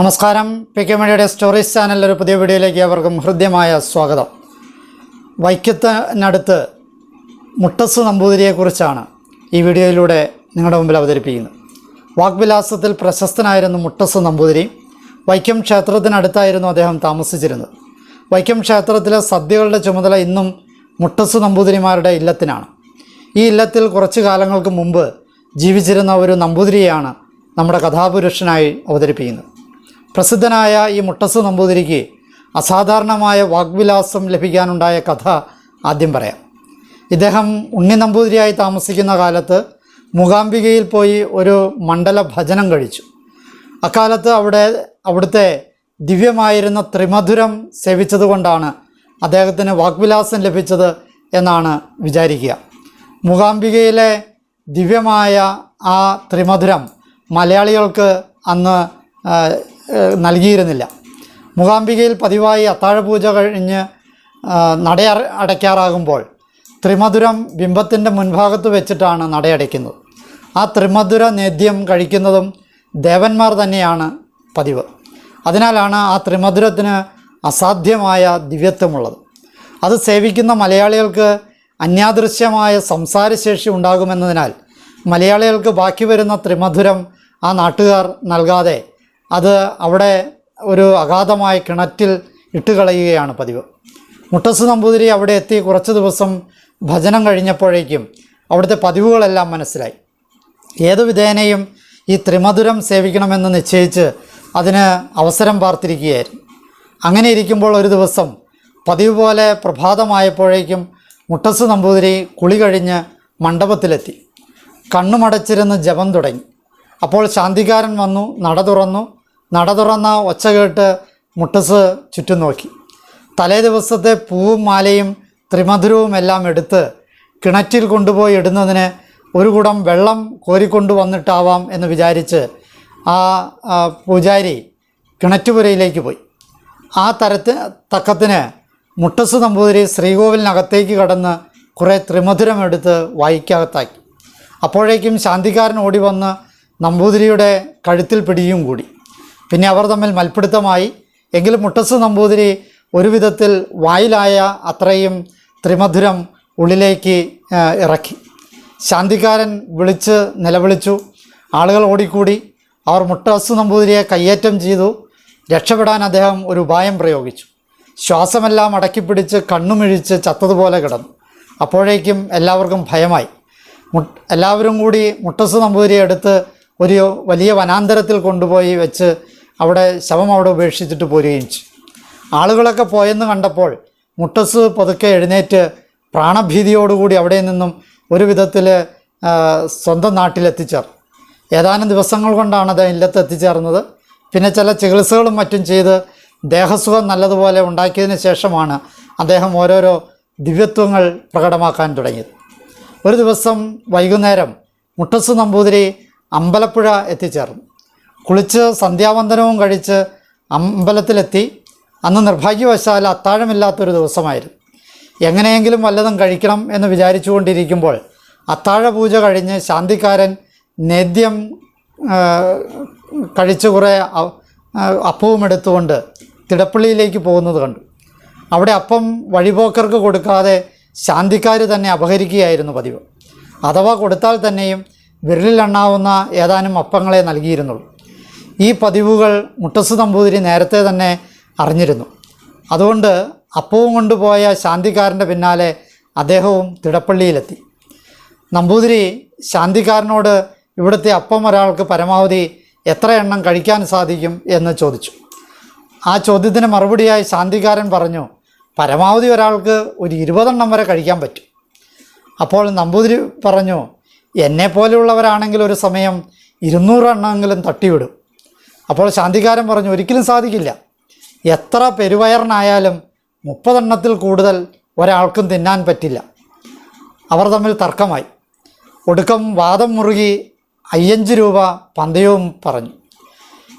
നമസ്കാരം. P K മണിയുടെ stories ചാനലിലെ ഒരു പുതിയ വീഡിയോയിലേക്ക് അവർക്കും ഹൃദ്യമായ സ്വാഗതം. വൈക്കത്തിനടുത്ത് മുട്ടസ് നമ്പൂതിരിയെക്കുറിച്ചാണ് ഈ വീഡിയോയിലൂടെ നിങ്ങളുടെ മുമ്പിൽ അവതരിപ്പിക്കുന്നത്. വാഗ്വിലാസത്തിൽ പ്രശസ്തനായിരുന്നു മുട്ടസ് നമ്പൂതിരി. വൈക്കം ക്ഷേത്രത്തിനടുത്തായിരുന്നു അദ്ദേഹം താമസിച്ചിരുന്നത്. വൈക്കം ക്ഷേത്രത്തിലെ സദ്യകളുടെ ചുമതല ഇന്നും മുട്ടസ് നമ്പൂതിരിമാരുടെ ഇല്ലത്തിനാണ്. ഈ ഇല്ലത്തിൽ കുറച്ചു കാലങ്ങൾക്ക് മുമ്പ് ജീവിച്ചിരുന്ന ഒരു നമ്പൂതിരിയാണ് നമ്മുടെ കഥാപുരുഷനായി അവതരിപ്പിക്കുന്നത്. പ്രസിദ്ധനായ ഈ മുട്ടസ് നമ്പൂതിരിക്ക് അസാധാരണമായ വാഗ്വിലാസം ലഭിക്കാനുണ്ടായ കഥ ആദ്യം പറയാം. ഇദ്ദേഹം ഉണ്ണി നമ്പൂതിരിയായി താമസിക്കുന്ന കാലത്ത് മൂകാംബികയിൽ പോയി ഒരു മണ്ഡല ഭജനം കഴിച്ചു. അക്കാലത്ത് അവിടെ അവിടുത്തെ ദിവ്യമായിരുന്ന ത്രിമധുരം സേവിച്ചതുകൊണ്ടാണ് അദ്ദേഹത്തിന് വാഗ്വിലാസം ലഭിച്ചത് എന്നാണ് വിചാരിക്കുക. മൂകാംബികയിലെ ദിവ്യമായ ആ ത്രിമധുരം മലയാളികൾക്ക് അന്ന് നൽകിയിരുന്നില്ല. മൂകാംബികയിൽ പതിവായി അത്താഴപൂജ കഴിഞ്ഞ് നട അടയ്ക്കാറാകുമ്പോൾ ത്രിമധുരം ബിംബത്തിന്റെ മുൻഭാഗത്ത് വെച്ചിട്ടാണ് നടയടയ്ക്കുന്നത്. ആ ത്രിമധുര നേദ്യം കഴിക്കുന്നതും ദേവന്മാർ തന്നെയാണ് പതിവ്. അതിനാലാണ് ആ ത്രിമധുരത്തിന് അസാധ്യമായ ദിവ്യത്വമുള്ളത്. അത് സേവിക്കുന്ന മലയാളികൾക്ക് അന്യാദൃശ്യമായ സംസാരശേഷി ഉണ്ടാകുമെന്നതിനാൽ മലയാളികൾക്ക് ബാക്കി വരുന്ന ത്രിമധുരം ആ നാട്ടുകാർ നൽകാതെ അത് അവിടെ ഒരു അഗാധമായ കിണറ്റിൽ ഇട്ടുകളയുകയാണ് പതിവ്. മുട്ടസ് നമ്പൂതിരി അവിടെ എത്തി കുറച്ച് ദിവസം ഭജനം കഴിഞ്ഞപ്പോഴേക്കും അവിടുത്തെ പതിവുകളെല്ലാം മനസ്സിലായി. ഏതു വിധേനയും ഈ ത്രിമധുരം സേവിക്കണമെന്ന് നിശ്ചയിച്ച് അതിന് അവസരം പാർത്തിരിക്കുകയായിരുന്നു. അങ്ങനെ ഇരിക്കുമ്പോൾ ഒരു ദിവസം പതിവ് പോലെ പ്രഭാതമായപ്പോഴേക്കും മുട്ടസ് നമ്പൂതിരി കുളി കഴിഞ്ഞ് മണ്ഡപത്തിലെത്തി. കണ്ണുമടച്ചിരുന്ന് ജപം തുടങ്ങി. അപ്പോൾ ശാന്തികാരൻ വന്നു നട തുറന്നു നട തുറന്ന ഒച്ച കേട്ട് മുട്ടസ് ചുറ്റും നോക്കി. തലേ ദിവസത്തെ പൂവും മാലയും ത്രിമധുരവും എല്ലാം എടുത്ത് കിണറ്റിൽ കൊണ്ടുപോയി ഇടുന്നതിന് ഒരു കുടം വെള്ളം കോരിക്കൊണ്ടു വന്നിട്ടാവാം എന്ന് വിചാരിച്ച് ആ പൂജാരി കിണറ്റുപുരയിലേക്ക് പോയി. ആ തരത്തിന് തക്കത്തിന് മുട്ടസ് നമ്പൂതിരി ശ്രീകോവിലിനകത്തേക്ക് കടന്ന് കുറേ ത്രിമധുരം എടുത്ത് വായിക്കകത്താക്കി. അപ്പോഴേക്കും ശാന്തിക്കാരൻ ഓടി വന്ന് നമ്പൂതിരിയുടെ കഴുത്തിൽ പിടിയും കൂടി. പിന്നെ അവർ തമ്മിൽ മൽപ്പിടുത്തമായി. എങ്കിലും മുട്ടസ് നമ്പൂതിരി ഒരു വിധത്തിൽ വായിലായ അത്രയും ത്രിമധുരം ഉള്ളിലേക്ക് ഇറക്കി. ശാന്തിക്കാരൻ വിളിച്ച് നിലവിളിച്ചു. ആളുകൾ ഓടിക്കൂടി. അവർ മുട്ടസ് നമ്പൂതിരിയെ കയ്യേറ്റം ചെയ്തു. രക്ഷപ്പെടാൻ അദ്ദേഹം ഒരു ഉപായം പ്രയോഗിച്ചു. ശ്വാസമെല്ലാം അടക്കിപ്പിടിച്ച് കണ്ണുമിഴിച്ച് ചത്തതുപോലെ കിടന്നു. അപ്പോഴേക്കും എല്ലാവർക്കും ഭയമായി. എല്ലാവരും കൂടി മുട്ടസ് നമ്പൂതിരിയെ എടുത്ത് ഒരു വലിയ വനാന്തരത്തിൽ കൊണ്ടുപോയി വെച്ച് അവിടെ ശവം അവിടെ ഉപേക്ഷിച്ചിട്ട് പോരുകയും ചെയ്തു. ആളുകളൊക്കെ പോയെന്ന് കണ്ടപ്പോൾ മുട്ടസ് പതുക്കെ എഴുന്നേറ്റ് പ്രാണഭീതിയോടുകൂടി അവിടെ നിന്നും ഒരു വിധത്തിൽ സ്വന്തം നാട്ടിലെത്തിച്ചേർന്നു ഏതാനും ദിവസങ്ങൾ കൊണ്ടാണ് അദ്ദേഹം ഇല്ലത്ത് എത്തിച്ചേർന്നത്. പിന്നെ ചില ചികിത്സകളും മറ്റും ചെയ്ത് ദേഹസുഖം നല്ലതുപോലെ ഉണ്ടാക്കിയതിന് ശേഷമാണ് അദ്ദേഹം ഓരോരോ ദിവ്യത്വങ്ങൾ പ്രകടമാക്കാൻ തുടങ്ങിയത്. ഒരു ദിവസം വൈകുന്നേരം മുട്ടസ് നമ്പൂതിരി അമ്പലപ്പുഴ എത്തിച്ചേർന്നു. കുളിച്ച് സന്ധ്യാവന്ദനവും കഴിച്ച് അമ്പലത്തിലെത്തി. അന്ന് നിർഭാഗ്യവശാൽ അത്താഴമില്ലാത്തൊരു ദിവസമായിരുന്നു. എങ്ങനെയെങ്കിലും വല്ലതും കഴിക്കണം എന്ന് വിചാരിച്ചുകൊണ്ടിരിക്കുമ്പോൾ അത്താഴ പൂജ കഴിഞ്ഞ് ശാന്തിക്കാരൻ നേദ്യം കഴിച്ചു കുറേ അപ്പവും എടുത്തുകൊണ്ട് തിടപ്പള്ളിയിലേക്ക് പോകുന്നത് കണ്ടു. അവിടെ അപ്പം വഴിപോക്കർക്ക് കൊടുക്കാതെ ശാന്തിക്കാർ തന്നെ അപഹരിക്കുകയായിരുന്നു പതിവ്. അഥവാ കൊടുത്താൽ തന്നെയും വിരലിലെണ്ണാവുന്ന ഏതാനും അപ്പങ്ങളെ നൽകിയിരുന്നുള്ളൂ. ഈ പതിവുകൾ മുട്ടസ് നമ്പൂതിരി നേരത്തെ തന്നെ അറിഞ്ഞിരുന്നു. അതുകൊണ്ട് അപ്പവും കൊണ്ടുപോയ ശാന്തിക്കാരന്റെ പിന്നാലെ അദ്ദേഹവും തിടപ്പള്ളിയിലെത്തി. നമ്പൂതിരി ശാന്തിക്കാരനോട് ഇവിടുത്തെ അപ്പം ഒരാൾക്ക് പരമാവധി എത്ര എണ്ണം കഴിക്കാൻ സാധിക്കും എന്ന് ചോദിച്ചു. ആ ചോദ്യത്തിന് മറുപടിയായി ശാന്തികാരൻ പറഞ്ഞു പരമാവധി ഒരാൾക്ക് ഒരു ഇരുപതെണ്ണം വരെ കഴിക്കാൻ പറ്റും. അപ്പോൾ നമ്പൂതിരി പറഞ്ഞു എന്നെപ്പോലെയുള്ളവരാണെങ്കിൽ ഒരു സമയം ഇരുന്നൂറെണ്ണമെങ്കിലും തട്ടിവിടും. അപ്പോൾ ശാന്തികാരൻ പറഞ്ഞു ഒരിക്കലും സാധിക്കില്ല. എത്ര പെരുവയറിനായാലും മുപ്പതെണ്ണത്തിൽ കൂടുതൽ ഒരാൾക്കും തിന്നാൻ പറ്റില്ല. അവർ തമ്മിൽ തർക്കമായി. ഒടുക്കം വാദം മുറുകി അയ്യഞ്ച് രൂപ പന്തയവും പറഞ്ഞു.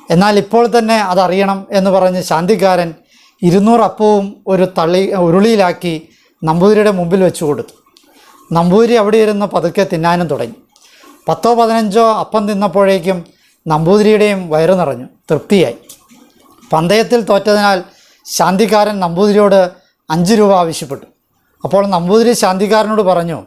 എന്നാൽ ഇപ്പോൾ തന്നെ അതറിയണം എന്ന് പറഞ്ഞ് ശാന്തിക്കാരൻ ഇരുന്നൂറ് അപ്പവും ഒരു തള്ളി ഉരുളിയിലാക്കി നമ്പൂതിരിയുടെ മുമ്പിൽ വെച്ചു കൊടുത്തു. നമ്പൂതിരി അവിടെ ഇരുന്ന് പതുക്കെ തിന്നാനും തുടങ്ങി. പത്തോ പതിനഞ്ചോ അപ്പം തിന്നപ്പോഴേക്കും നമ്പൂതിരിയുടെയും വയറു നിറഞ്ഞു. തൃപ്തിയായി. പന്തയത്തിൽ തോറ്റതിനാൽ ശാന്തിക്കാരൻ നമ്പൂതിരിയോട് അഞ്ച് രൂപ ആവശ്യപ്പെട്ടു. അപ്പോൾ നമ്പൂതിരി ശാന്തിക്കാരനോട് പറഞ്ഞു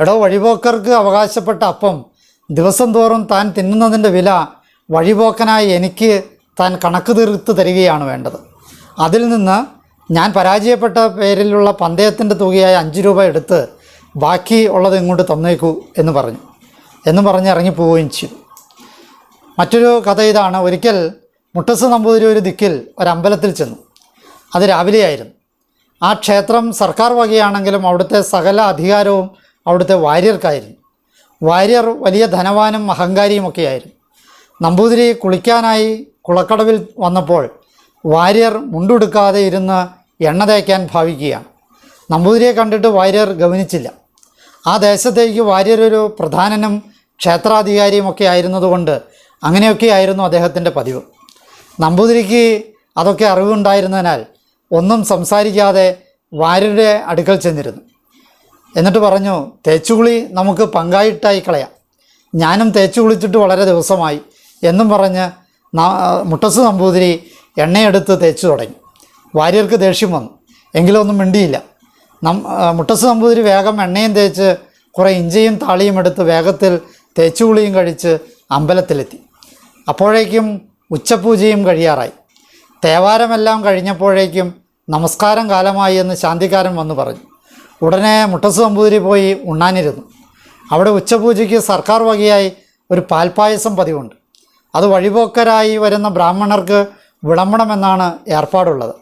എടോ വഴിപോക്കർക്ക് അവകാശപ്പെട്ട അപ്പം ദിവസം തോറും താൻ തിന്നുന്നതിന്റെ വില വഴിപോക്കനായി എനിക്ക് താൻ കണക്ക് തീർത്ത് തരികയാണ് വേണ്ടത്. അതിൽ നിന്ന് ഞാൻ പരാജയപ്പെട്ട പേരിലുള്ള പന്തയത്തിന്റെ തുകയായ അഞ്ച് രൂപ എടുത്ത് ബാക്കി ഉള്ളത് ഇങ്ങോട്ട് തന്നേക്കൂ എന്ന് പറഞ്ഞു. എന്ന് പറഞ്ഞ് ഇറങ്ങിപ്പോവുകയും ചെയ്തു. മറ്റൊരു കഥ ഇതാണ്. ഒരിക്കൽ മുട്ടസ് നമ്പൂതിരി ഒരു ദിക്കിൽ ഒരമ്പലത്തിൽ ചെന്നു. അത് രാവിലെയായിരുന്നു. ആ ക്ഷേത്രം സർക്കാർ വകയാണെങ്കിലും അവിടുത്തെ സകല അധികാരവും അവിടുത്തെ വാര്യർക്കായിരുന്നു. വാര്യർ വലിയ ധനവാനും അഹങ്കാരിയുമൊക്കെയായിരുന്നു നമ്പൂതിരി കുളിക്കാനായി കുളക്കടവിൽ വന്നപ്പോൾ വാര്യർ മുണ്ടുടുക്കാതെ ഇരുന്ന് എണ്ണ തേക്കാൻ ഭാവിക്കുകയാണ്. നമ്പൂതിരിയെ കണ്ടിട്ട് വാര്യർ ഗവനിച്ചില്ല ആ ദേശത്തേക്ക് വാര്യർ ഒരു പ്രധാനനും ക്ഷേത്രാധികാരിയുമൊക്കെ ആയിരുന്നതുകൊണ്ട് അങ്ങനെയൊക്കെ ആയിരുന്നു അദ്ദേഹത്തിന്റെ പതിവ്. നമ്പൂതിരിക്ക് അതൊക്കെ അറിവുണ്ടായിരുന്നതിനാൽ ഒന്നും സംസാരിക്കാതെ വാര്യരുടെ അടുക്കൽ ചെന്നിരുന്നു. എന്നിട്ട് പറഞ്ഞു തേച്ചുകുളി നമുക്ക് പങ്കായിട്ടായി കളയാം. ഞാനും തേച്ചു കുളിച്ചിട്ട് വളരെ ദിവസമായി എന്നും പറഞ്ഞ് മുട്ടസ് നമ്പൂതിരി എണ്ണയെടുത്ത് തേച്ചു തുടങ്ങി. വാര്യർക്ക് ദേഷ്യം വന്നു. എങ്കിലും ഒന്നും മിണ്ടിയില്ല. നം മുട്ടസ് നമ്പൂതിരി വേഗം എണ്ണയും തേച്ച് കുറേ ഇഞ്ചിയും താളിയും എടുത്ത് വേഗത്തിൽ തേച്ചുകുളിയും കഴിച്ച് അമ്പലത്തിലെത്തി. അപ്പോഴേക്കും ഉച്ചപൂജയും കഴിയാറായി. തേവാരമെല്ലാം കഴിഞ്ഞപ്പോഴേക്കും നമസ്കാരം കാലമായി എന്ന് ശാന്തിക്കാരൻ വന്നു പറഞ്ഞു. ഉടനെ മുട്ടസ് നമ്പൂതിരി പോയി ഉണ്ണാനിരുന്നു. അവിടെ ഉച്ചപൂജയ്ക്ക് സർക്കാർ വകയായി ഒരു പാൽപ്പായസം പതിവുണ്ട്. അത് വഴിപോക്കരായി വരുന്ന ബ്രാഹ്മണർക്ക് വിളമ്പണമെന്നാണ് ഏർപ്പാടുള്ളത്.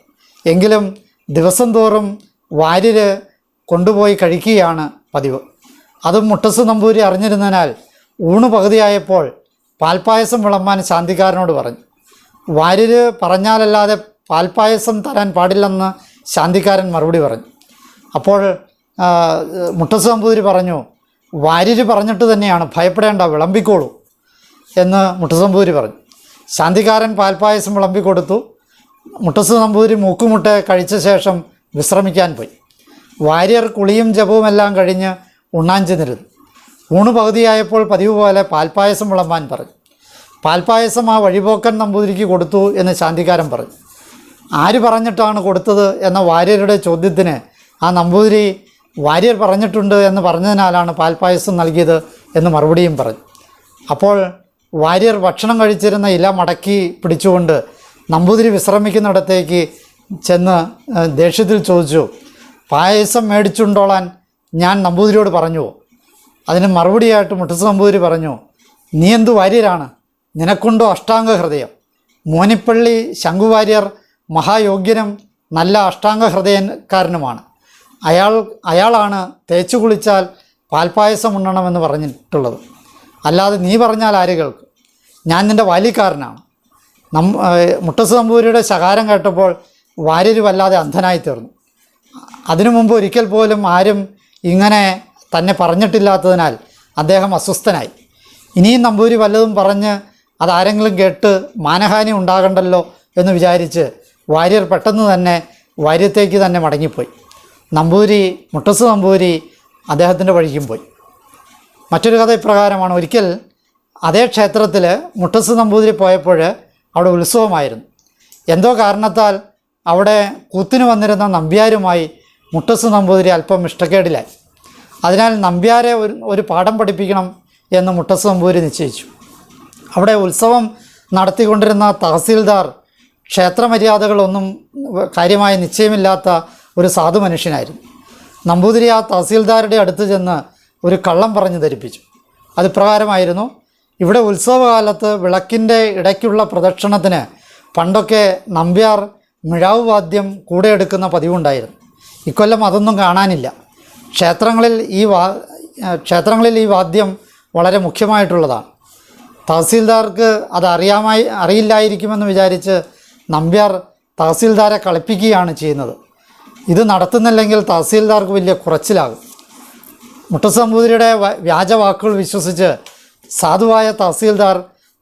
എങ്കിലും ദിവസം തോറും വാര്യര് കൊണ്ടുപോയി കഴിക്കുകയാണ് പതിവ്. അതും മുട്ടസ് നമ്പൂരി അറിഞ്ഞിരുന്നതിനാൽ ഊണ് പകുതിയായപ്പോൾ പാൽപ്പായസം വിളമ്പാൻ ശാന്തിക്കാരനോട് പറഞ്ഞു. വാര്യര് പറഞ്ഞാലല്ലാതെ പാൽപ്പായസം തരാൻ പാടില്ലെന്ന് ശാന്തിക്കാരൻ മറുപടി പറഞ്ഞു. അപ്പോൾ മുട്ടസമ്പൂതിരി പറഞ്ഞു വാര്യര് പറഞ്ഞിട്ട് തന്നെയാണ് ഭയപ്പെടേണ്ട വിളമ്പിക്കോളൂ എന്ന് മുട്ടസമ്പൂതിരി പറഞ്ഞു. ശാന്തിക്കാരൻ പാൽപ്പായസം വിളമ്പിക്കൊടുത്തു. മുട്ടസ് നമ്പൂതിരി മൂക്കുമുട്ട കഴിച്ച ശേഷം വിശ്രമിക്കാൻ പോയി. വാര്യർ കുളിയും ജപവും എല്ലാം കഴിഞ്ഞ് ഉണ്ണാൻ ഊണ് പകുതിയായപ്പോൾ പതിവ് പോലെ പാൽപ്പായസം വിളമ്പാൻ പറഞ്ഞു. പാൽപ്പായസം ആ വഴിപോക്കൻ നമ്പൂതിരിക്ക് കൊടുത്തു എന്ന് ശാന്തികാരൻ പറഞ്ഞു. ആര് പറഞ്ഞിട്ടാണ് കൊടുത്തത് എന്ന വാര്യരുടെ ചോദ്യത്തിന് ആ നമ്പൂതിരി വാര്യർ പറഞ്ഞിട്ടുണ്ട് എന്ന് പറഞ്ഞതിനാലാണ് പാൽപ്പായസം നൽകിയത് എന്ന് മറുപടിയും പറഞ്ഞു. അപ്പോൾ വാര്യർ ഭക്ഷണം കഴിച്ചിരുന്ന ഇല മടക്കി പിടിച്ചുകൊണ്ട് നമ്പൂതിരി വിശ്രമിക്കുന്നിടത്തേക്ക് ചെന്ന് ദേഷ്യത്തിൽ ചോദിച്ചു പായസം മേടിച്ചുണ്ടോളാൻ ഞാൻ നമ്പൂതിരിയോട് പറഞ്ഞുവോ അതിന് മറുപടിയായിട്ട് മുട്ടസ് നമ്പൂതിരി പറഞ്ഞു നീ എന്തു വാര്യരാണ്? നിനക്കുണ്ടോ അഷ്ടാംഗ ഹൃദയം മോനിപ്പള്ളി ശംഖുവാര്യർ മഹായോഗ്യനും നല്ല അഷ്ടാംഗ ഹൃദയക്കാരനുമാണ് അയാൾ അയാളാണ് തേച്ചു കുളിച്ചാൽ പാൽപ്പായസം ഉണ്ണണമെന്ന് പറഞ്ഞിട്ടുള്ളത്. അല്ലാതെ നീ പറഞ്ഞാൽ ആര് കേൾക്കും? ഞാൻ നിന്റെ വാലിക്കാരനാണ്. നം മുട്ടസ് നമ്പൂരിയുടെ ശകാരം കേട്ടപ്പോൾ വാര്യര് വല്ലാതെ അന്ധനായി തീർന്നു അതിനു മുമ്പ് ഒരിക്കൽ പോലും ആരും ഇങ്ങനെ തന്നെ പറഞ്ഞിട്ടില്ലാത്തതിനാൽ അദ്ദേഹം അസ്വസ്ഥനായി. ഇനിയും നമ്പൂരി വല്ലതും പറഞ്ഞ് അതാരെങ്കിലും കേട്ട് മാനഹാനി ഉണ്ടാകണ്ടല്ലോ എന്ന് വിചാരിച്ച് വാര്യർ പെട്ടെന്ന് തന്നെ വാര്യത്തേക്ക് തന്നെ മടങ്ങിപ്പോയി. നമ്പൂരി മുട്ടസ് നമ്പൂരി അദ്ദേഹത്തിന്റെ വഴിക്കും പോയി. മറ്റൊരു കഥ ഇപ്രകാരമാണ്. ഒരിക്കൽ അതേ ക്ഷേത്രത്തിൽ മുട്ടസ് നമ്പൂതിരി പോയപ്പോൾ അവിടെ ഉത്സവമായിരുന്നു. എന്തോ കാരണത്താൽ അവിടെ കൂത്തിന് വന്നിരുന്ന നമ്പ്യാരുമായി മുട്ടസ് നമ്പൂതിരി അല്പം ഇഷ്ടക്കേടിലായി. അതിനാൽ നമ്പ്യാരെ ഒരു ഒരു പാഠം പഠിപ്പിക്കണം എന്ന് മുട്ടസ് നമ്പൂതിരി നിശ്ചയിച്ചു. അവിടെ ഉത്സവം നടത്തിക്കൊണ്ടിരുന്ന തഹസീൽദാർ ക്ഷേത്രമര്യാദകളൊന്നും കാര്യമായ നിശ്ചയമില്ലാത്ത ഒരു സാധു മനുഷ്യനായിരുന്നു. നമ്പൂതിരി ആ തഹസീൽദാരുടെ അടുത്ത് ചെന്ന് ഒരു കള്ളം പറഞ്ഞു ധരിപ്പിച്ചു. അത് പ്രകാരമായിരുന്നു ഇവിടെ ഉത്സവകാലത്ത് വിളക്കിന്റെ ഇടയ്ക്കുള്ള പ്രദക്ഷിണത്തിന് പണ്ടൊക്കെ നമ്പ്യാർ മിഴാവ് വാദ്യം കൂടെ എടുക്കുന്ന പതിവുണ്ടായിരുന്നു. ഇക്കൊല്ലം അതൊന്നും കാണാനില്ല. ക്ഷേത്രങ്ങളിൽ ഈ വാ ക്ഷേത്രങ്ങളിൽ ഈ വാദ്യം വളരെ മുഖ്യമായിട്ടുള്ളതാണ്. തഹസീൽദാർക്ക് അത് അറിയാമായി അറിയില്ലായിരിക്കുമെന്ന് വിചാരിച്ച് നമ്പ്യാർ തഹസീൽദാരെ കളിപ്പിക്കുകയാണ് ചെയ്യുന്നത്. ഇത് നടത്തുന്നില്ലെങ്കിൽ തഹസീൽദാർക്ക് വലിയ കുറച്ചിലാകും. മുട്ടസമ്പൂതിരിയുടെ വ്യാജവാക്കുകൾ വ്യാജ വാക്കുകൾ വിശ്വസിച്ച് സാധുവായ തഹസീൽദാർ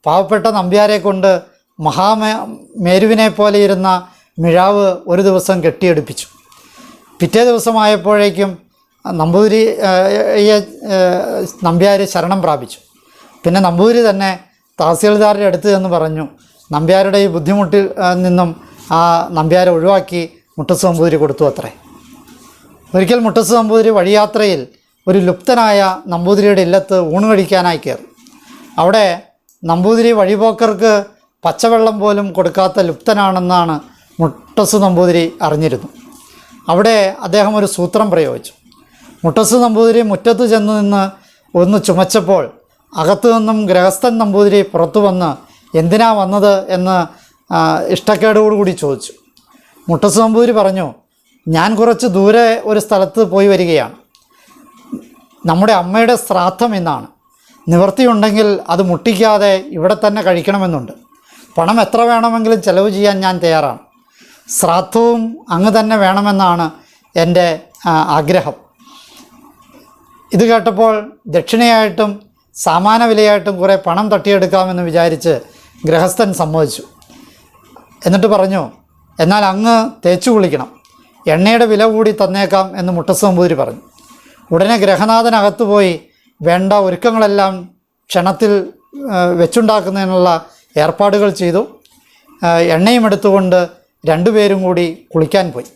പാവപ്പെട്ട നമ്പ്യാരെ കൊണ്ട് മഹാമേ മേരുവിനെ പോലെ ഇരുന്ന മിഴാവ് ഒരു ദിവസം കെട്ടിയെടുപ്പിച്ചു. പിറ്റേ ദിവസമായപ്പോഴേക്കും നമ്പൂതിരി നമ്പ്യാർ ശരണം പ്രാപിച്ചു. പിന്നെ നമ്പൂതിരി തന്നെ തഹസീൽദാരുടെ അടുത്ത് എന്ന് പറഞ്ഞു നമ്പ്യാരുടെ ഈ ബുദ്ധിമുട്ടിൽ നിന്നും ആ നമ്പ്യാരെ ഒഴിവാക്കി മുട്ടസ് നമ്പൂതിരി കൊടുത്തു അത്രേ. ഒരിക്കൽ മുട്ടസ് നമ്പൂതിരി വഴിയാത്രയിൽ ഒരു ലുപ്തനായ നമ്പൂതിരിയുടെ ഇല്ലത്ത് ഊണ് കഴിക്കാനായി കയറി. അവിടെ നമ്പൂതിരി വഴിപോക്കർക്ക് പച്ചവെള്ളം പോലും കൊടുക്കാത്ത ലുപ്തനാണെന്നാണ് മുട്ടസ് നമ്പൂതിരി അറിഞ്ഞിരുന്നു അവിടെ അദ്ദേഹം ഒരു സൂത്രം പ്രയോഗിച്ചു. മുട്ടസ് നമ്പൂതിരി മുറ്റത്ത് ചെന്ന് നിന്ന് ഒന്ന് ചുമച്ചപ്പോൾ അകത്തു നിന്നും ഗ്രഹസ്ഥൻ നമ്പൂതിരി പുറത്തു വന്ന് എന്തിനാ വന്നത്? എന്ന് ഇഷ്ടക്കേടോടുകൂടി ചോദിച്ചു. മുട്ടസ് നമ്പൂതിരി പറഞ്ഞു ഞാൻ കുറച്ച് ദൂരെ ഒരു സ്ഥലത്ത് പോയി വരികയാണ്. നമ്മുടെ അമ്മയുടെ ശ്രാദ്ധം എന്നാണ് നിവൃത്തിയുണ്ടെങ്കിൽ അത് മുട്ടിക്കാതെ ഇവിടെ തന്നെ കഴിക്കണമെന്നുണ്ട്. പണം എത്ര വേണമെങ്കിലും ചെലവ് ചെയ്യാൻ ഞാൻ തയ്യാറാണ്. ശ്രാദ്ധവും അങ്ങ് തന്നെ വേണമെന്നാണ് എന്റെ ആഗ്രഹം. ഇത് കേട്ടപ്പോൾ ദക്ഷിണയായിട്ടും സാമാന വിലയായിട്ടും കുറേ പണം തട്ടിയെടുക്കാമെന്ന് വിചാരിച്ച് ഗൃഹസ്ഥൻ സമ്മതിച്ചു. എന്നിട്ട് പറഞ്ഞു എന്നാൽ അങ്ങ് തേച്ചു കുളിക്കണം. എണ്ണയുടെ വില കൂടി തന്നേക്കാം എന്ന് മുട്ടസമ്പൂതിരി പറഞ്ഞു. ഉടനെ ഗ്രഹനാഥനകത്ത് പോയി വേണ്ട ഒരുക്കങ്ങളെല്ലാം ക്ഷണത്തിൽ വെച്ചുണ്ടാക്കുന്നതിനുള്ള ഏർപ്പാടുകൾ ചെയ്തു. എണ്ണയും എടുത്തുകൊണ്ട് രണ്ടുപേരും കൂടി കുളിക്കാൻ പോയി.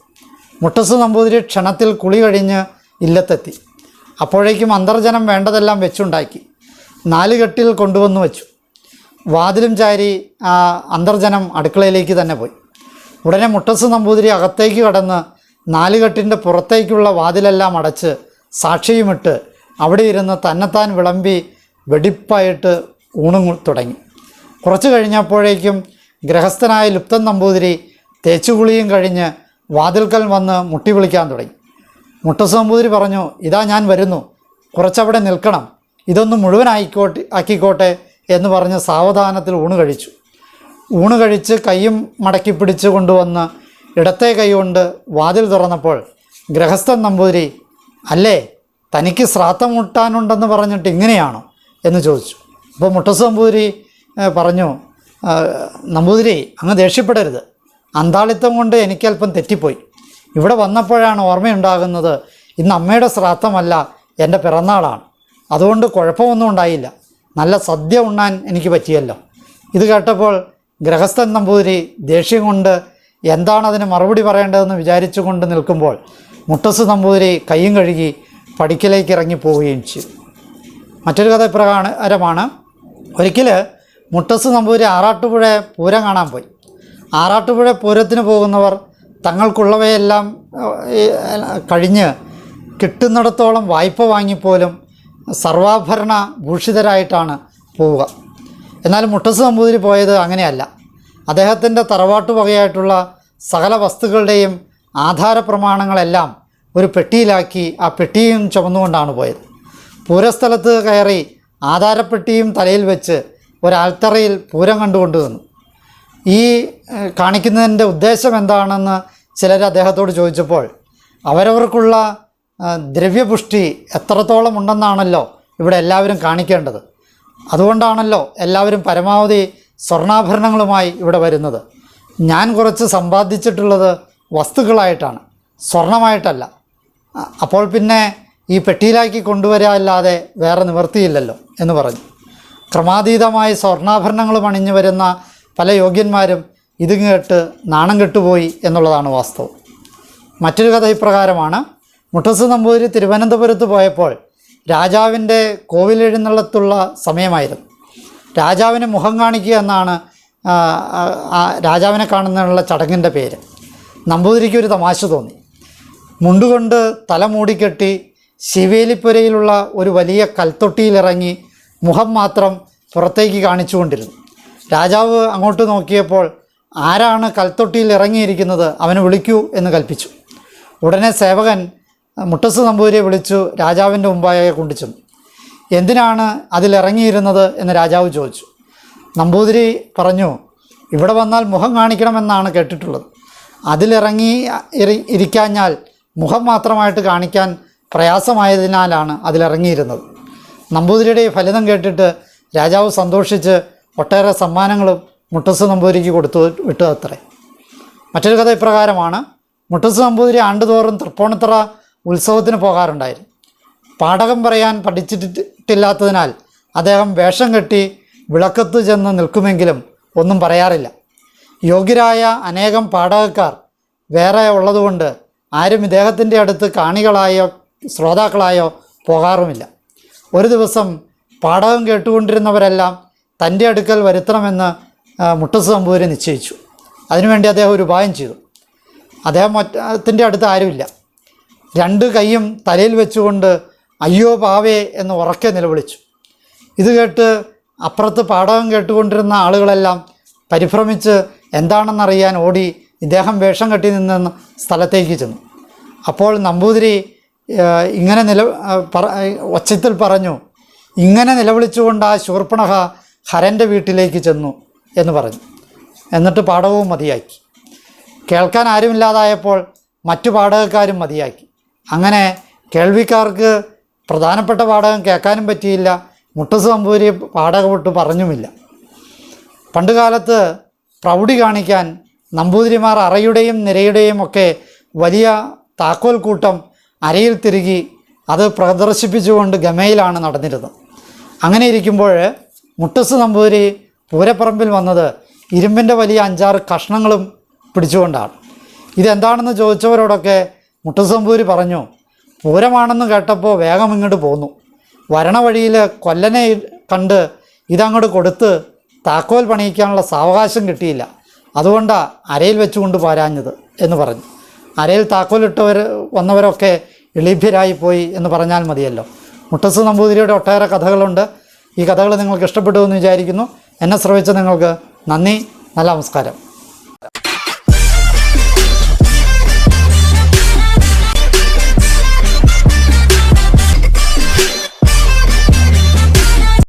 മുട്ടസ് നമ്പൂതിരി ക്ഷണത്തിൽ കുളി കഴിഞ്ഞ് ഇല്ലത്തെത്തി. അപ്പോഴേക്കും അന്തർജനം വേണ്ടതെല്ലാം വെച്ചുണ്ടാക്കി. നാല് കെട്ടിൽ കൊണ്ടുവന്നു വെച്ചു. വാതിലും ചാരി ആ അന്തർജനം അടുക്കളയിലേക്ക് തന്നെ പോയി. ഉടനെ മുട്ടസ് നമ്പൂതിരി അകത്തേക്ക് കടന്ന് നാലുകെട്ടിന്റെ പുറത്തേക്കുള്ള വാതിലെല്ലാം അടച്ച് സാക്ഷിയുമിട്ട് അവിടെ ഇരുന്ന് തന്നെത്താൻ വിളമ്പി വെടിപ്പായിട്ട് ഊണും തുടങ്ങി. കുറച്ച് കഴിഞ്ഞപ്പോഴേക്കും ഗൃഹസ്ഥനായ ലുപ്തൻ നമ്പൂതിരി തേച്ചുകുളിയും കഴിഞ്ഞ് വാതിൽക്കൽ വന്ന് മുട്ടി വിളിക്കാൻ തുടങ്ങി. മുട്ടസ് നമ്പൂതിരി പറഞ്ഞു ഇതാ ഞാൻ വരുന്നു. കുറച്ചവിടെ നിൽക്കണം. ഇതൊന്ന് മുഴുവനായിക്കോട്ടെ ആക്കിക്കോട്ടെ എന്ന് പറഞ്ഞ് സാവധാനത്തിൽ ഊണ് കഴിച്ചു. ഊണ് കഴിച്ച് കൈയും മടക്കി പിടിച്ച് കൊണ്ടുവന്ന് ഇടത്തെ കൈകൊണ്ട് വാതിൽ തുറന്നപ്പോൾ ഗൃഹസ്ഥൻ നമ്പൂതിരി അല്ലേ? തനിക്ക് ശ്രാദ്ധം മുട്ടാനുണ്ടെന്ന് പറഞ്ഞിട്ട് ഇങ്ങനെയാണോ? എന്ന് ചോദിച്ചു. അപ്പോൾ മുട്ടസ് നമ്പൂതിരി പറഞ്ഞു നമ്പൂതിരി അങ്ങ് ദേഷ്യപ്പെടരുത്. അന്താളിത്തം കൊണ്ട് എനിക്കല്പം തെറ്റിപ്പോയി. ഇവിടെ വന്നപ്പോഴാണ് ഓർമ്മയുണ്ടാകുന്നത് ഇന്ന് അമ്മയുടെ ശ്രാദ്ധമല്ല എന്റെ പിറന്നാളാണ്. അതുകൊണ്ട് കുഴപ്പമൊന്നും ഉണ്ടായില്ല. നല്ല സദ്യ ഉണ്ണാൻ എനിക്ക് പറ്റിയല്ലോ. ഇത് കേട്ടപ്പോൾ ഗൃഹസ്ഥൻ നമ്പൂതിരി ദേഷ്യം കൊണ്ട് എന്താണതിന് മറുപടി പറയേണ്ടതെന്ന് വിചാരിച്ചു കൊണ്ട് നിൽക്കുമ്പോൾ മുട്ടസ് നമ്പൂതിരി കൈയും കഴുകി പടിക്കലേക്ക് ഇറങ്ങി പോവുകയും ചെയ്തു. മറ്റൊരു കഥ ഇപ്രകാരമാണ്. ഒരിക്കൽ മുട്ടസ് നമ്പൂതിരി ആറാട്ടുപുഴ പൂരം കാണാൻ പോയി. ആറാട്ടുപുഴ പൂരത്തിന് പോകുന്നവർ തങ്ങൾക്കുള്ളവയെല്ലാം കഴിഞ്ഞ് കിട്ടുന്നിടത്തോളം വായ്പ വാങ്ങിപ്പോലും സർവാഭരണ ഭൂഷിതരായിട്ടാണ് പോവുക. എന്നാൽ മുട്ടസ് നമ്പൂതിരി പോയത് അങ്ങനെയല്ല. അദ്ദേഹത്തിന്റെ തറവാട്ടു വകയായിട്ടുള്ള സകല വസ്തുക്കളുടെയും ആധാര പ്രമാണങ്ങളെല്ലാം ഒരു പെട്ടിയിലാക്കി ആ പെട്ടിയും ചുമന്നുകൊണ്ടാണ് പോയത്. പൂരസ്ഥലത്ത് കയറി ആധാരപ്പെട്ടിയും തലയിൽ വെച്ച് ഒരാൽത്തറയിൽ പൂരം കണ്ടുകൊണ്ട് നിന്നു. ഈ കാണിക്കുന്നതിന്റെ ഉദ്ദേശം എന്താണെന്ന് ചിലർ അദ്ദേഹത്തോട് ചോദിച്ചപ്പോൾ അവരവർക്കുള്ള ദ്രവ്യപുഷ്ടി എത്രത്തോളം ഉണ്ടെന്നാണല്ലോ ഇവിടെ എല്ലാവരും കാണിക്കേണ്ടത്. അതുകൊണ്ടാണല്ലോ എല്ലാവരും പരമാവധി സ്വർണാഭരണങ്ങളുമായി ഇവിടെ വരുന്നത്. ഞാൻ കുറച്ച് സമ്പാദിച്ചിട്ടുള്ളത് വസ്തുക്കളായിട്ടാണ് സ്വർണമായിട്ടല്ല അപ്പോൾ പിന്നെ ഈ പെട്ടിയിലാക്കി കൊണ്ടുവരാല്ലാതെ വേറെ നിവർത്തിയില്ലല്ലോ എന്ന് പറഞ്ഞു. ക്രമാതീതമായി സ്വർണാഭരണങ്ങളും അണിഞ്ഞു വരുന്ന പല യോഗ്യന്മാരും ഇത് കേട്ട് നാണം കെട്ടുപോയി എന്നുള്ളതാണ് വാസ്തവം. മറ്റൊരു കഥ ഇപ്രകാരമാണ്. മുട്ടസ് നമ്പൂതിരി തിരുവനന്തപുരത്ത് പോയപ്പോൾ രാജാവിന്റെ കോവിലെഴുന്നള്ളത്തുള്ള സമയമായിരുന്നു. രാജാവിന് മുഖം കാണിക്കുക എന്നാണ് രാജാവിനെ കാണുന്നതിനുള്ള ചടങ്ങിന്റെ പേര്. നമ്പൂതിരിക്ക് ഒരു തമാശ തോന്നി. മുണ്ടുകൊണ്ട് തല മൂടിക്കെട്ടി ശിവേലിപ്പുരയിലുള്ള ഒരു വലിയ കൽത്തൊട്ടിയിലിറങ്ങി മുഖം മാത്രം പുറത്തേക്ക് കാണിച്ചുകൊണ്ടിരുന്നു. രാജാവ് അങ്ങോട്ട് നോക്കിയപ്പോൾ ആരാണ് കൽത്തൊട്ടിയിൽ ഇറങ്ങിയിരിക്കുന്നത്? അവന് വിളിക്കൂ എന്ന് കൽപ്പിച്ചു. ഉടനെ സേവകൻ മുട്ടസ് നമ്പൂരിയെ വിളിച്ചു രാജാവിന്റെ മുമ്പായ കൊണ്ടുചെന്നു എന്തിനാണ് അതിലിറങ്ങിയിരുന്നത് എന്ന് രാജാവ് ചോദിച്ചു. നമ്പൂതിരി പറഞ്ഞു ഇവിടെ വന്നാൽ മുഖം കാണിക്കണമെന്നാണ് കേട്ടിട്ടുള്ളത്. അതിലിറങ്ങി ഇരി- ഇരിക്കാഞ്ഞാൽ മുഖം മാത്രമായിട്ട് കാണിക്കാൻ പ്രയാസമായതിനാലാണ് അതിലിറങ്ങിയിരുന്നത് നമ്പൂതിരിയുടെ ഫലിതം കേട്ടിട്ട് രാജാവ് സന്തോഷിച്ച് ഒട്ടേറെ സമ്മാനങ്ങൾ മുട്ടസ് നമ്പൂതിരിക്ക് കൊടുത്തു വിട്ടു അത്രേ. മറ്റൊരു കഥ ഇപ്രകാരമാണ്. മുട്ടസ് നമ്പൂതിരി ആണ്ടുതോറും തൃപ്പൂണിത്തറ ഉത്സവത്തിന് പോകാറുണ്ടായിരുന്നു. പാഠകം പറയാൻ പഠിച്ചിട്ടില്ലാത്തതിനാൽ അദ്ദേഹം വേഷം കെട്ടി വിളക്കത്ത് ചെന്ന് നിൽക്കുമെങ്കിലും ഒന്നും പറയാറില്ല. യോഗ്യരായ അനേകം പാഠകക്കാർ വേറെ ഉള്ളതുകൊണ്ട് ആരും ഇദ്ദേഹത്തിന്റെ അടുത്ത് കാണികളായോ ശ്രോതാക്കളായോ പോകാറുമില്ല. ഒരു ദിവസം പാഠകം കേട്ടുകൊണ്ടിരുന്നവരെല്ലാം തന്റെ അടുക്കൽ വരുത്തണമെന്ന് മുട്ടസ് നമ്പൂതിരി നിശ്ചയിച്ചു. അതിനുവേണ്ടി അദ്ദേഹം ഒരു ഉപായം ചെയ്തു. അദ്ദേഹം മറ്റത്തിന്റെ അടുത്ത് ആരുമില്ല. രണ്ട് കൈയും തലയിൽ വെച്ചുകൊണ്ട് അയ്യോ പാവേ എന്ന് ഉറക്കെ നിലവിളിച്ചു. ഇത് കേട്ട് അപ്പുറത്ത് പാഠകം കേട്ടുകൊണ്ടിരുന്ന ആളുകളെല്ലാം പരിഭ്രമിച്ച് എന്താണെന്നറിയാൻ ഓടി ഇദ്ദേഹം വേഷം കെട്ടി നിന്ന സ്ഥലത്തേക്ക് ചെന്നു. അപ്പോൾ നമ്പൂതിരി ഇങ്ങനെ നില ഒച്ചത്തിൽ പറഞ്ഞു ഇങ്ങനെ നിലവിളിച്ചുകൊണ്ട് ആ ശൂർപ്പണഹ ഹരന്റെ വീട്ടിലേക്ക് ചെന്നു എന്ന് പറഞ്ഞു. എന്നിട്ട് പാഠവും മതിയാക്കി. കേൾക്കാൻ ആരുമില്ലാതായപ്പോൾ മറ്റു പാഠകക്കാരും മതിയാക്കി. അങ്ങനെ കേൾവിക്കാർക്ക് പ്രധാനപ്പെട്ട പാഠകം കേൾക്കാനും പറ്റിയില്ല. മുട്ടസ് നമ്പൂരി പാഠകമിട്ട് പറഞ്ഞുമില്ല. പണ്ടുകാലത്ത് പ്രൗഢി കാണിക്കാൻ നമ്പൂതിരിമാർ അറയുടെയും നിരയുടെയും ഒക്കെ വലിയ താക്കോൽ കൂട്ടം അരയിൽ തിരുകി അത് പ്രദർശിപ്പിച്ചുകൊണ്ട് ഗമയിലാണ് നടന്നിരുന്നത്. അങ്ങനെ ഇരിക്കുമ്പോൾ മുട്ടസ് നമ്പൂതിരി പൂരപ്പറമ്പിൽ വന്നത് ഇരുമ്പിന്റെ വലിയ അഞ്ചാറ് കഷ്ണങ്ങളും പിടിച്ചുകൊണ്ടാണ്. ഇതെന്താണെന്ന് ചോദിച്ചവരോടൊക്കെ മുട്ടസ് നമ്പൂതിരി പറഞ്ഞു പൂരമാണെന്ന് കേട്ടപ്പോൾ വേഗം ഇങ്ങോട്ട് പോന്നു. വരണ വഴിയിൽ കൊല്ലനെ കണ്ട് ഇതങ്ങോട്ട് കൊടുത്ത് താക്കോൽ പണിയിക്കാനുള്ള സാവകാശം കിട്ടിയില്ല. അതുകൊണ്ടാണ് അരയിൽ വെച്ചുകൊണ്ട് പോരാഞ്ഞത് എന്ന് പറഞ്ഞു. അരയിൽ താക്കോലിട്ടവർ വന്നവരൊക്കെ എളിഭ്യരായി പോയി എന്ന് പറഞ്ഞാൽ മതിയല്ലോ. മുട്ടസ് നമ്പൂതിരിയുടെ ഒട്ടേറെ കഥകളുണ്ട്. ഈ കഥകൾ നിങ്ങൾക്ക് ഇഷ്ടപ്പെട്ടു എന്ന് വിചാരിക്കുന്നു. എന്നെ ശ്രവിച്ച നിങ്ങൾക്ക് നന്ദി. നല്ല നമസ്കാരം.